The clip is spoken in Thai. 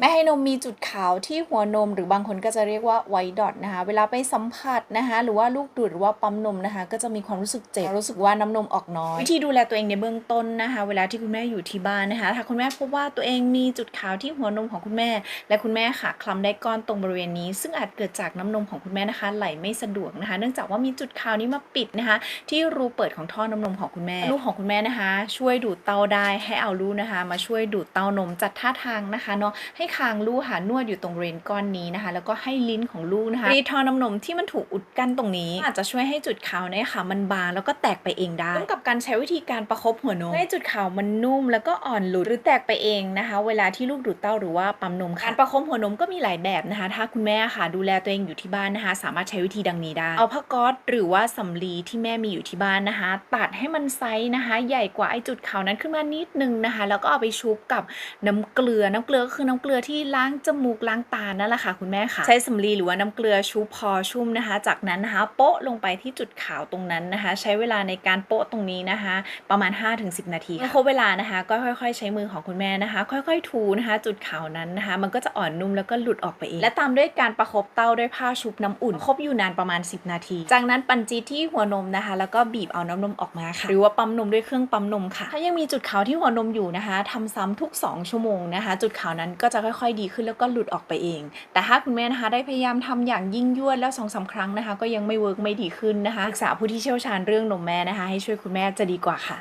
แม่ให้นมมีจุดขาวที่หัวนมหรือบางคนก็จะเรียกว่าไวท์ดอทนะคะ เวลาไปสัมผัสนะคะหรือว่าลูกดูดหรือว่าปั๊มนมนะคะ ก็จะมีความรู้สึกเจ็บรู้สึกว่าน้ำนมออกน้อย วิธีดูแลตัวเองในเบื้องต้นนะคะ เวลาที่คุณแม่อยู่ที่บ้านนะคะ ถ้าคุณแม่พบว่าตัวเองมีจุดขาวที่หัวนมของคุณแม่ และคุณแม่ค่ะคลำได้ก้อนตรงบริเวณนี้ ซึ่งอาจเกิดจากน้ำนมของคุณแม่นะคะ ไหลไม่สะดวกนะคะ เนื่องจากว่ามีจุดขาวนี้มาปิดนะคะ ที่รูเปิดของท่อน้ำนมของคุณแม่ ลูกของคุณแม่นะคะ ช่วยดูดเต้าได้ให้เอาลูกนะคะ มาช่วยดูดเต้านมจัดท่าทางนะคะเนาะให้คางลูกหานวดอยู่ตรงบริเวณก้อนนี้นะคะ แล้วก็ให้ลิ้นของลูกนะคะรีดท่อน้ำนมที่มันถูกอุดกั้นตรงนี้ อาจจะช่วยให้จุดขาวเนี่ยค่ะ มันบางแล้วก็แตกไปเองได้ร่วมกับการใช้วิธีการประคบหัวนมให้จุดขาวมันนุ่มแล้วก็อ่อนหลุดหรือแตกไปเองนะคะ เวลาที่ลูกดูดเต้าหรือว่าปั๊มนมค่ะการประคบหัวนมก็มีหลายแบบนะคะ ถ้าคุณแม่ค่ะ ดูแลตัวเองอยู่ที่บ้านนะคะ สามารถใช้วิธีดังนี้ได้เอาผ้าก๊อซหรือว่าสำลีที่แม่มีอยู่ที่บ้านนะคะ ตัดให้มันไซส์นะคะ ใหญ่กว่าไอ้จุดขาวนั้นขึ้นมานิดนึงนะคะ แล้วก็เอาไปชุบกับน้ำเกลือน้ำเกลือก็คือน้ำเกลือที่ล้างจมูกล้างตานั่นแหละค่ะคุณแม่ค่ะ ใช้สำลีหรือว่าน้ำเกลือชุบพอชุ่มนะคะ จากนั้นนะคะโปะลงไปที่จุดขาวตรงนั้นนะคะ ใช้เวลาในการโปะตรงนี้นะคะ ประมาณ 5-10 นาทีเมื่อครบเวลานะคะ ก็ค่อย ๆ ใช้มือของคุณแม่นะคะ ค่อย ๆ ถูนะคะ จุดขาวนั้นนะคะ มันก็จะอ่อนนุ่มแล้วก็หลุดออกไปเองและตามด้วยการประคบเต้าด้วยผ้าชุบน้ำอุ่นคบอยู่นานประมาณ 10 นาที จากนั้นปันจีที่หัวนมนะคะ แล้วก็บีบเอาน้ำนมออกมาค่ะ หรือว่าปั๊มนมด้วยเครื่องปั๊มนมค่ะ ถ้ายังมีจุดขาวที่หัวนมอยู่นะคะทำซ้ำทุก 2 ชั่วโมงนะคะ จุดขาวนั้นก็จะค่อยๆ ดีขึ้นแล้วก็หลุดออกไปเอง แต่ถ้าคุณแม่นะคะได้พยายามทำอย่างยิ่งยวดแล้วสองสามครั้งนะคะ ก็ยังไม่เวิร์กไม่ดีขึ้นนะคะปรึกษาผู้ที่เชี่ยวชาญเรื่องนมแม่นะคะ ให้ช่วยคุณแม่จะดีกว่าค่ะ